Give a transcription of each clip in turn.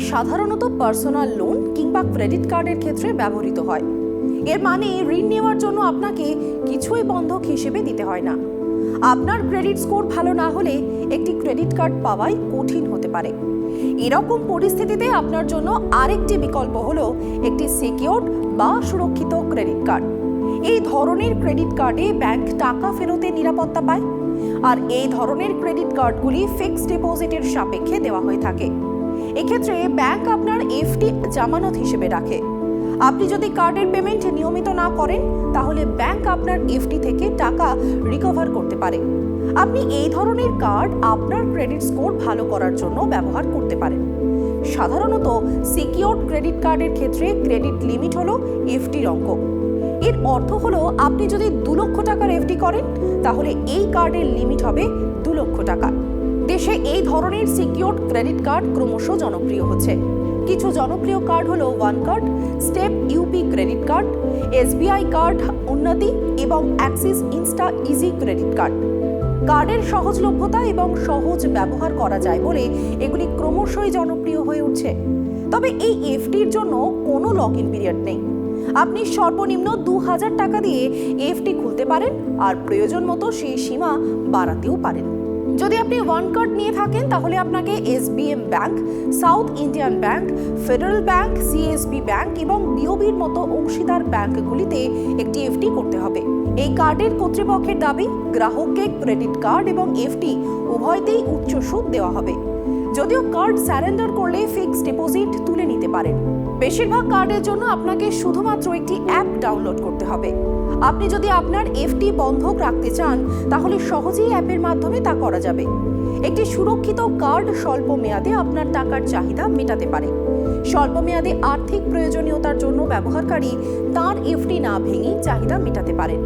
সাধারণত personal loan কিংবা credit কার্ডের ক্ষেত্রে ব্যবহৃত হয়। এর মানে ঋণ নেওয়ার জন্য আপনাকে কিছুই বন্ধক হিসেবে দিতে হয় না। আপনার ক্রেডিট স্কোর ভালো না হলে একটি ক্রেডিট কার্ড পাওয়াই কঠিন হতে পারে। এরকম পরিস্থিতিতে আপনার জন্য আরেকটি বিকল্প হলো একটি সিকিউরড বা সুরক্ষিত ক্রেডিট কার্ড এই ধরনের ক্রেডিট কার্ডে ব্যাংক টাকা ফেরতের নিরাপত্তা পায়। আর এই ধরনের ক্রেডিট কার্ডগুলি ফিক্সড ডিপোজিটের সাপেক্ষে দেওয়া হয়ে থাকে। এক্ষেত্রে ব্যাংক আপনার এফডি জামানত হিসেবে রাখে। আপনি যদি কার্ডের পেমেন্ট নিয়মিত না করেন, তাহলে ব্যাংক আপনার এফডি থেকে টাকা রিকভার করতে পারে। আপনি এই ধরনের কার্ড আপনার ক্রেডিট স্কোর ভালো করার জন্য ব্যবহার করতে পারেন। সাধারণত সিকিউরড ক্রেডিট কার্ডের ক্ষেত্রে ক্রেডিট লিমিট হলো এফডির অঙ্ক এর অর্থ হলো আপনি যদি দু লক্ষ টাকার এফডি করেন, তাহলে এই কার্ডের লিমিট হবে দু লক্ষ টাকা। দেশে এই ধরনের সিকিউরড ক্রেডিট কার্ড ক্রমশ জনপ্রিয় হচ্ছে। কিছু জনপ্রিয় কার্ড হলো one card step up credit card SBI card Unnati এবং Axis insta easy credit card কার্ডের সহজলভ্যতা এবং সহজ ব্যবহার করা যায় বলে এগুলি ক্রমশই জনপ্রিয় হয়ে উঠছে। তবে এই এফডির জন্য কোনো লগ ইন পিরিয়ড নেই। আপনি সর্বনিম্ন দু হাজার টাকা দিয়ে এফডি খুলতে পারেন আর প্রয়োজন মতো সেই সীমা বাড়াতেও পারেন। যদি আপনি ওয়ান কার্ড নিয়ে থাকেন, তাহলে আপনাকে SBM bank, South Indian bank, Federal bank, CSB bank এবং বিওবির মতো অংশীদার ব্যাংকগুলিতে একটি এফডি করতে হবে। এই কার্ডের কর্তৃপক্ষের দাবি, গ্রাহককে ক্রেডিট কার্ড এবং এফডি উভয়তেই উচ্চ সুদ দেওয়া হবে। যদিও কার্ড স্যারেন্ডার করলে ফিক্সড ডিপোজিট তুলে নিতে পারেন। বেশিরভাগ কার্ডের জন্য আপনাকে শুধুমাত্র একটি অ্যাপ ডাউনলোড করতে হবে। আপনি যদি আপনার এফডি বন্ধক রাখতে চান, তাহলে সহজেই অ্যাপের মাধ্যমে তা করা যাবে। একটি সুরক্ষিত কার্ড স্বল্প মেয়াদে আপনার টাকার চাহিদা মেটাতে পারে। স্বল্প মেয়াদে আর্থিক প্রয়োজনীয়তার জন্য ব্যবহারকারী তার এফডি না ভেঙেই চাহিদা মেটাতে পারেন।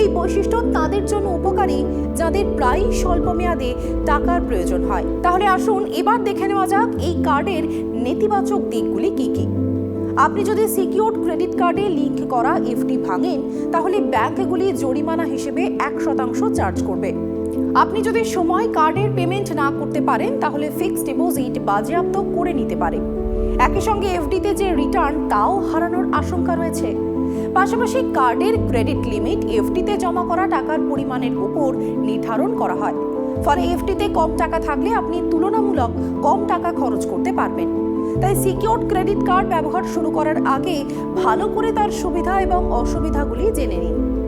এই বৈশিষ্ট্য তাদের জন্য উপকারী, যাদের প্রায়ই স্বল্প মেয়াদে টাকার প্রয়োজন হয়। তাহলে আসুন এবার দেখে নেওয়া যাক এই কার্ডের নেতিবাচক দিকগুলি কি কি। আপনি যদি সিকিউরড ক্রেডিট কার্ডে লিংক করা এফডি ভাঙেন, তাহলে ব্যাংকগুলি জরিমানা হিসেবে এক শতাংশ চার্জ করবে। আপনি যদি সময় কার্ডের পেমেন্ট না করতে পারেন, তাহলে ফিক্সড ডিপোজিট বাজেয়াপ্ত করে নিতে পারে। একই সঙ্গে এফডিতে যে রিটার্ন, তাও হারানোর আশঙ্কা রয়েছে। পাশাপাশি কার্ডের ক্রেডিট লিমিট এফডিতে জমা করা টাকার পরিমাণের উপর নির্ধারণ করা হয়। ফলে এফডিতে কম টাকা থাকলে আপনি তুলনামূলক কম টাকা খরচ করতে পারবেন। তাই সিকিউরড ক্রেডিট কার্ড ব্যবহার শুরু করার আগে ভালো করে তার সুবিধা এবং অসুবিধাগুলি জেনে নিন।